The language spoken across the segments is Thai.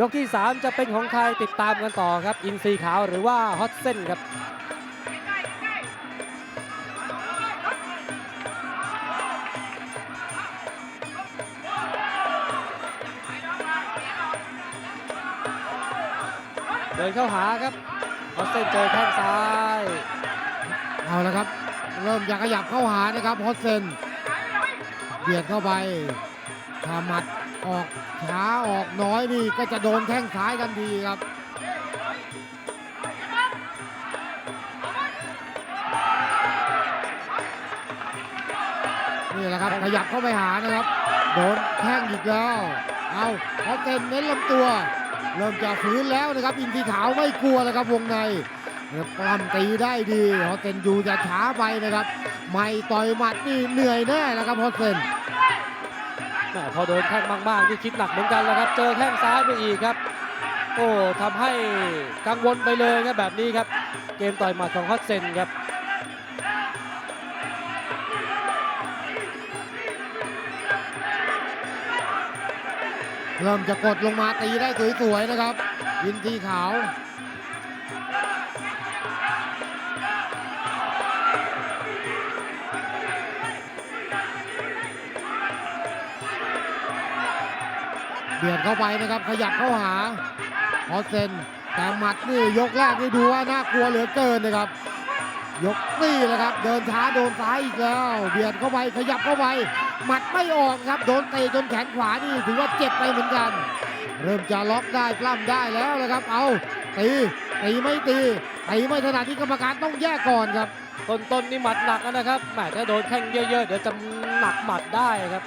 ยกที่ 3 จะเป็นของใครติดตามกันต่อครับ อินซีขาวหรือว่าฮอตเส้นครับเดินเข้าหาครับฮอตเส้นเจอแข้งซ้าย เอาละครับ เริ่มจะขยับเข้าหานะครับฮอตเซนเบียดเข้าไปถ้าหมัด ออกช้าออกน้อยนี่ก็จะโดนแข้งซ้ายกันทีครับนี่แหละครับขยับเข้าไปหานะครับ โดนแข้งอีกแล้ว เอาฮอตเซนเน้นลำตัว เริ่มจะฝืนแล้วนะครับ อินทีขาวไม่กลัวแล้วครับวงในครับปล้ำตีได้ดีฮอตเซนอยู่จะช้าไปนะครับ ไม่ต่อยหมัดนี่เหนื่อยแน่แล้วครับฮอตเซน แหม่พอโดนแข้งมากๆนี่คิดหนักเหมือนกันแล้วครับ เจอแข้งซ้ายไปอีกครับ โอ้ทำให้กังวลไปเลยครับแบบนี้ครับ เกมต่อยหมัดของฮอตเซนครับเริ่มจะกดลงมาตีได้สวยๆนะครับ ยินทีขาว บียดเข้าไปนะครับ ขยับเข้าหาฮอตเซนแต่หมัดนี่ยกแรกนี่ดูว่าน่ากลัวเหลือเกินนะครับ ยกนี่แหละครับ เดินช้าโดนซ้ายอีกแล้ว เบียดเข้าไปขยับเข้าไป หมัดไม่ออกครับ โดนเตะจนแขนขวานี่ถือว่าเจ็บไปเหมือนกัน เริ่มจะล็อกได้ปล้ำได้แล้วนะครับ เอาตีตีไม่ตีตีไม่ถนัดที่กรรมการต้องแยกก่อนครับต้นๆนี่หมัดหนักนะครับแหมถ้าโดนแข้งเยอะๆเดี๋ยวจะหนักหมัดได้ครับ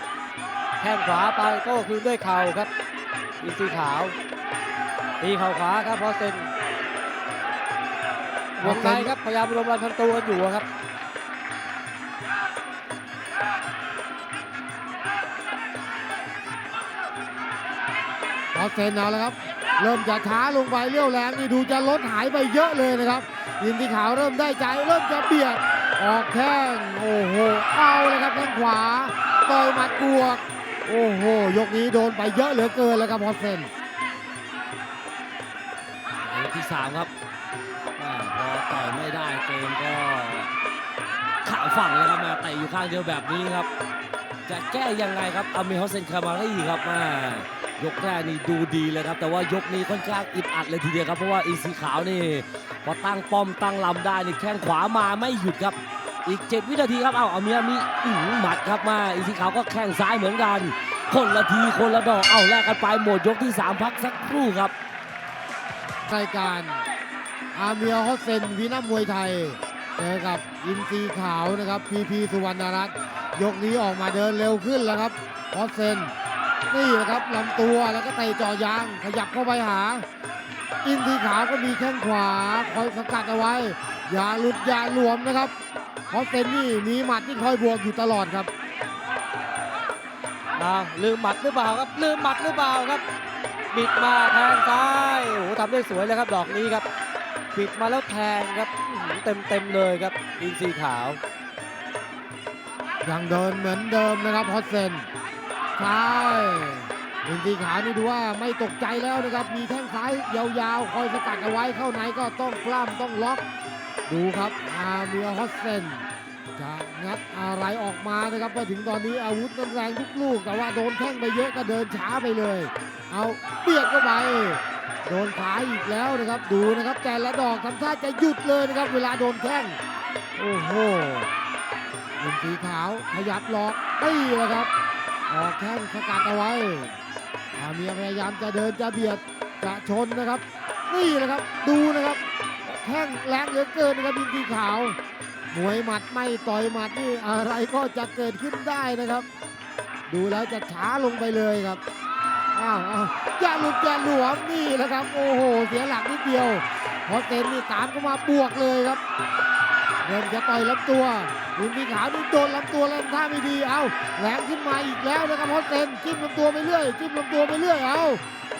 แข้งขวาไปก็คืนด้วยเข่าครับ อินซีขาวตีเข่าขวาครับฮอเซนวงในครับพยายามรวมรันพันตัวกันอยู่ครับพอเซนเอาแล้วครับ เริ่มจะช้าลงไปเรี่ยวแรงนี่ดูจะลดหายไปเยอะเลยนะครับยินทีขาวเริ่มได้ใจเริ่มจะเบียดออกแข้งโอ้โหเอาเลยครับแข้งขวาต่อยหมัดบวก โอ้โห ยกนี้โดนไปเยอะเหลือเกินแล้วครับพอตเซนยกที่สามครับอพอต่อยไม่ได้เกมก็ข่าวฝั่งแล้วครับมาเตะอยู่ข้างเดียวแบบนี้ครับ จะแก้ยังไงครับอามีฮอสเซนคามารีครับมายกแรกนี่ดูดีเลยครับ แต่ว่ายกนี้ค่อนข้างอึดอัดเลยทีเดียวครับ เพราะว่าอีสีขาวนี่พอตั้งป้อมตั้งลำได้นี่แข้งขวามาไม่หยุดครับ อีก 7 วินาทีครับ เอาอาเมียมีอืหมัดครับมา อีสีขาวก็แข้งซ้ายเหมือนกัน คนละทีคนละดอก เอาแลกกันไปหมดยกที่สามพักสักครู่ครับ รายการอาเมียฮอสเซนวีนัมมวยไทยเจอกับอินซีขาวนะครับพีพีสุวรรณรัตน์ยกนี้ออกมาเดินเร็วขึ้นแล้วครับฮอสเซนนี่แหละครับลำตัวแล้วก็เตะจ่อยางขยับเข้าไปหา อินซีขาวก็มีแข้งขวาคอยสกัดเอาไว้ อย่าหลุดอย่าหลวมนะครับ ฮอสเซนนี่มีหมัดที่คอยบวกอยู่ตลอดครับนะลืมหมัดหรือเปล่าครับ ลืมหมัดหรือเปล่าครับ บิดมาแทงซ้ายโอ้โหทำได้สวยเลยครับดอกนี้ครับ บิดมาแล้วแทงครับเต็มเต็มๆเลยครับอินซีขาวยังเดินเหมือนเดิมนะครับฮอตเซนใช่อินทีขาวนี่ดูว่าไม่ตกใจแล้วนะครับ มีแข้งซ้ายยาวๆ คอยสกัดเอาไว้เข้าในก็ต้องกล้ามต้องล็อก ดูครับอาเมียฮอตเซนจะงัดอะไรออกมานะครับมาถึงตอนนี้อาวุธนั้นแรงทุกลูก แต่ว่าโดนแข้งไปเยอะก็เดินช้าไปเลย เอาเบียดเข้าไปโดนขาอีกแล้วนะครับ ดูนะครับแต่ละดอกทำท่าจะหยุดเลยนะครับ เวลาโดนแข้งโอ้โหเป็นสีขาวขยับหลอกตีเลยครับออกแข้งสกัดเอาไว้อาเมียพยายามจะเดินจะเบียดจะชนนะครับ นี่แหละครับดูนะครับ แข้งแรงเหลือเกินนะครับบินสีขาวมวยหมัดไม่ต่อยหมัดนี่อะไรก็จะเกิดขึ้นได้นะครับ ดูแล้วจะช้าลงไปเลยครับอ้าวอ้าวอย่าหลุดอย่าหลวมนี่แหละครับ โอ้โห เสียหลักนิดเดียวพอเต็นนี่ตามเข้ามาบวกเลยครับเริ่มจะต่อยลำตัวลุนพีขาวนี่โดนลำตัวแล้วท่าไม่ดีเอาแรงขึ้นมาอีกแล้วนะครับฮอตเซนจิ้มลำตัวไปเรื่อยจิ้มลำตัวไปเรื่อยเอา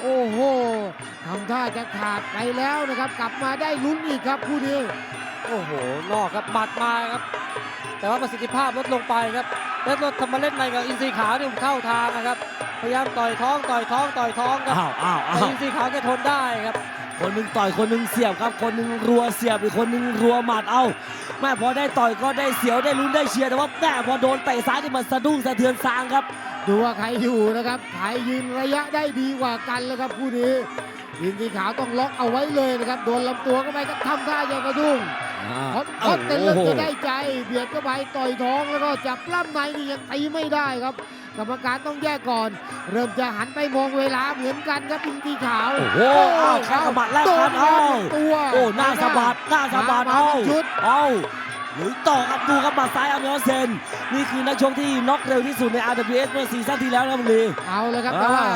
โอ้โหทำท่าจะขาดไปแล้วนะครับ กลับมาได้ลุ้นอีกครับคู่นี้โอ้โหนอกครับหมัดมาครับ แต่ว่าประสิทธิภาพลดลงไปครับแล้วลดทำมาเล่นในกับอินซีขาวนี่เข้าทางนะครับ พยายามต่อยท้องต่อยท้องต่อยท้องครับอ้าวอ้าวแต่อ้าวอินซีขาวแกทนได้ครับ คนหนึ่งต่อยคนหนึ่งเสียบครับ คนหนึ่งรัวเสียบอีกคนหนึ่งรัวหมัดเอาแม่พอได้ต่อยก็ได้เสียวได้ลุ้นได้เชียร์แต่ว่าแม่พอโดนเตะซ้ายที่มันสะดุ้งสะเทือนซางครับ ดูว่าใครอยู่นะครับใครยืนระยะได้ดีกว่ากันแล้วครับคู่นี้อินสีขาวต้องล็อกเอาไว้เลยนะครับโดนลำตัวก็ไปก็ทำท่าอย่างกระดุ้งฮอตฮอตเต็นเริ่มจะได้ใจ เบียดเข้าไปต่อยท้องแล้วก็จับปล้ำในนี่ยังตีไม่ได้ครับกรรมการต้องแยกก่อน เริ่มจะหันไปมองเวลาเหมือนกันครับอินสีขาว โอ้โหอ้าวแข้งกับหมัดแรกโดกันนเอาตัวโอ้หน้าสะบัดหน้าสะบัดมาเอาเป็นชุดเอา หรือต่อครับดูครับหมัดซ้ายอามิโอเซน นี่คือนักชกที่น็อกเร็วที่สุดใน RWS เมื่อซีซั่นที่แล้วนะครับบุรีเอาเลยครับแต่ว่า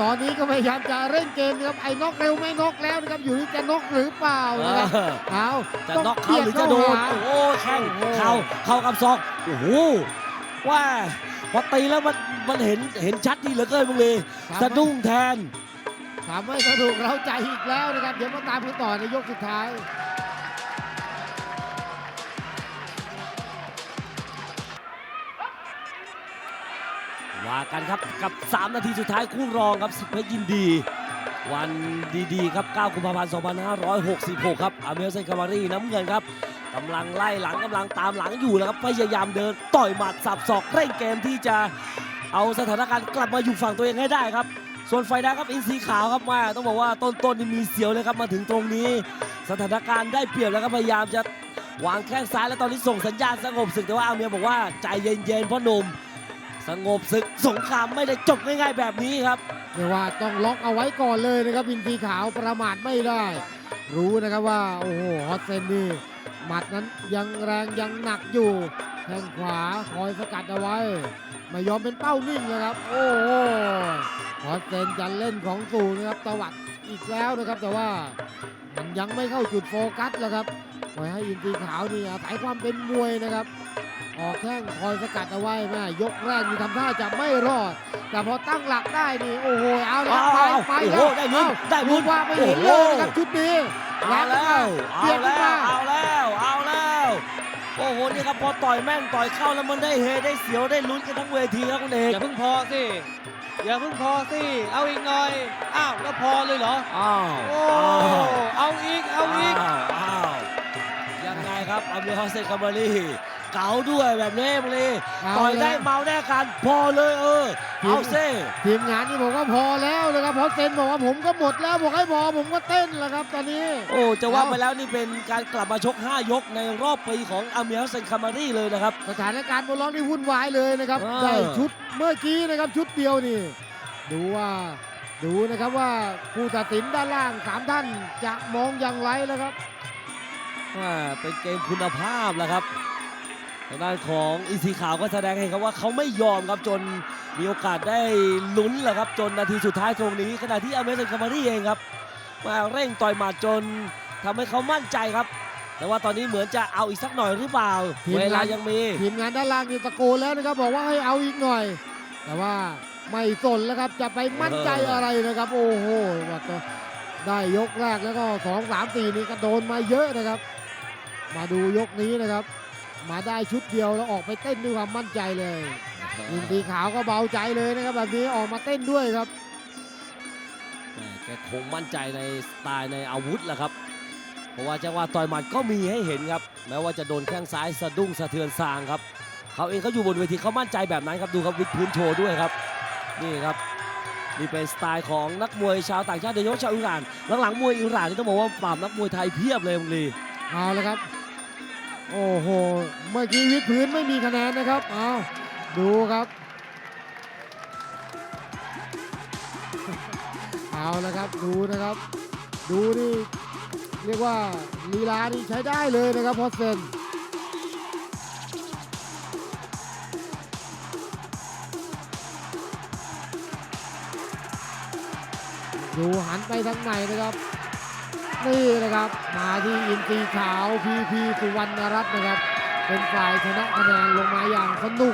ตอนนี้ก็พยายามจะเร่งเกมนะครับไอ้น็อกเร็วไม่น็อกแล้วนะครับอยู่ที่จะน็อกหรือเปล่านะครับเอาจะต้องน็อกเขาหรือจะโดนโอ้แข้งเข่าเข่ากับศอกโอ้โหว่าพอตีแล้วมันมันเห็นเห็นชัดดีเหลือเกินบุรีสะดุ้งแทนทำให้สนุกเราใจอีกแล้วนะครับ เดี๋ยวมาตามกันต่อในยกสุดท้าย ว่ากันครับกับ 3 นาทีสุดท้ายคู่รองครับสิบเพชรยินดี วันดีๆ ครับ 9 กุมภาพันธ์ 2566 ครับ อาเมลเซนคามารีน้ำเงินครับกำลังไล่หลังกำลังตามหลังอยู่แล้วครับ พยายามเดินต่อยหมัดสับศอกเร่งเกมที่จะเอาสถานการณ์กลับมาอยู่ฝั่งตัวเองให้ได้ครับ ส่วนไฟแดงครับอินซีขาวครับมาต้องบอกว่าต้นๆนี่มีเสียวเลยครับมาถึงตรงนี้ สถานการณ์ได้เปรียบแล้วก็พยายามจะวางแข้งซ้ายแล้วตอนนี้ส่งสัญญาณสงบศึกแต่ว่าอาเมียบอกว่าใจเย็นๆพ่อหนุ่ม สงบศึกสงครามไม่ได้จบง่ายๆแบบนี้ครับเรียกว่าต้องล็อกเอาไว้ก่อนเลยนะครับอินทรีขาวประมาทไม่ได้ รู้นะครับว่าโอ้โหฮอตเซนนี่หมัดนั้นยังแรงยังหนักอยู่แข้งขวาคอยสกัดเอาไว้ ไม่ยอมเป็นเป้านิ่งเลยครับ โอ้โหฮอตเซนจะเล่นของสูงนะครับตวัดอีกแล้วนะครับ แต่ว่ามันยังไม่เข้าจุดโฟกัสแล้วครับปล่อยให้อินทรีขาวนี่อาศัยความเป็นมวยนะครับ ออกแข้งคอยสกัดเอาไว้แม่ยกแรกนี่ทำท่าจะไม่รอด แต่พอตั้งหลักได้นี่โอ้โหเอาเลยครับไปเอาไปโอ้โหแล้วได้ลุ้นเอ้าได้ลุ้นว่าไม่เห็นเลยนะครับชุดนี้เอาแล้วเบียดขึ้นเอาแล้มาวเอาแล้วเอาแล้วโอ้โหนี่ครับพอต่อยแม่งต่อยเข้าแล้วมันได้เฮได้เสียวได้ลุ้นกันทั้งเวทีครับคุณเอกอย่าเพิ่งพอสิอย่าเพิ่งพอสิเอาอีกหน่อยอ้าวแล้วพอเลยเหรออ้าวโอ้เอาอีกเอาอีกอ้าวอ้าวยังไงครับอามิฮอสเซนคามารี เก๋าด้วยแบบนี้บุรีเอาต่อยได้แล้วเมาแน่กันพอเลยเออเอาเซ่ทีมงานนี่บอกว่าพอแล้วนะครับเพราะเซนบอกว่าผมก็หมดแล้วบอกให้พอผมก็เต้นแล้วครับตอนนี้ โอ้จะว่าเอาไปแล้วนี่เป็นการกลับมาชก 5 ยกในรอบปีของอามิฮอสเซนคามารีเลยนะครับสถานการณ์บนล็อกนี่วุ่นวายเลยนะครับเออได้ชุดเมื่อกี้นะครับชุดเดียวนี่ ดูว่าดูนะครับว่าผู้ตัดสินด้านล่างสามท่านจะมองอย่างไรแล้วครับว่าเป็นเกมคุณภาพแหล้วครับ ทางด้านของอีซีขาวก็แสดงให้เห็นครับว่าเขาไม่ยอมครับจนมีโอกาสได้ลุ้นแหละครับ จนนาทีสุดท้ายตรงนี้ ขณะที่อเมริกันคามารีเองครับมาเร่งต่อยหมัดจนทำให้เขามั่นใจครับ แต่ว่าตอนนี้เหมือนจะเอาอีกสักหน่อยหรือเปล่าทีมงานเวลายังมีทีมงานด้านล่างนี่ตะโกนแล้วนะครับบอกว่าให้เอาอีกหน่อย แต่ว่าไม่สนแล้วครับจะไปมั่นใจอะไรนะครับ โอ้โหว่าก็ได้ยกแรกแล้วก็สองสามสี่นี่ก็โดนมาเยอะนะครับ มาดูยกนี้นะครับ มาได้ชุดเดียวแล้วออกไปเต้นด้วยความมั่นใจเลยยินดีขาวก็เบาใจเลยนะครับแบบนี้ออกมาเต้นด้วยครับแหม่แกคงมั่นใจในสไตล์ในอาวุธแหละครับ เพราะว่าจังหวะต่อยหมัดก็มีให้เห็นครับ แม้ว่าจะโดนแข้งซ้ายสะดุ้งสะเทือนซางครับ เขาเองเขาอยู่บนเวทีเขามั่นใจแบบนั้นครับดูครับวิดพื้นโชว์ด้วยครับ นี่ครับนี่เป็นสไตล์ของนักมวยชาวต่างชาติโดยเฉพาะชาวอิหร่านหลังๆมวยอิหร่านนี่ต้องบอกว่าปราบนักมวยไทยเพียบเลยมึงลีเอาละครับ โอ้โห เมื่อกี้วิดพื้นไม่มีคะแนนนะครับ เอาดูครับ เอาละครับ ดูนะครับ ดูนี่เรียกว่าลีลานี่ใช้ได้เลยนะครับพอสเซนดูหันไปทางไหนนะครับ นี่นะครับมาที่อินทรีขาวพีพีสุวรรณรัตน์นะครับ เป็นฝ่ายชนะคะแนนลงมาอย่างสนุก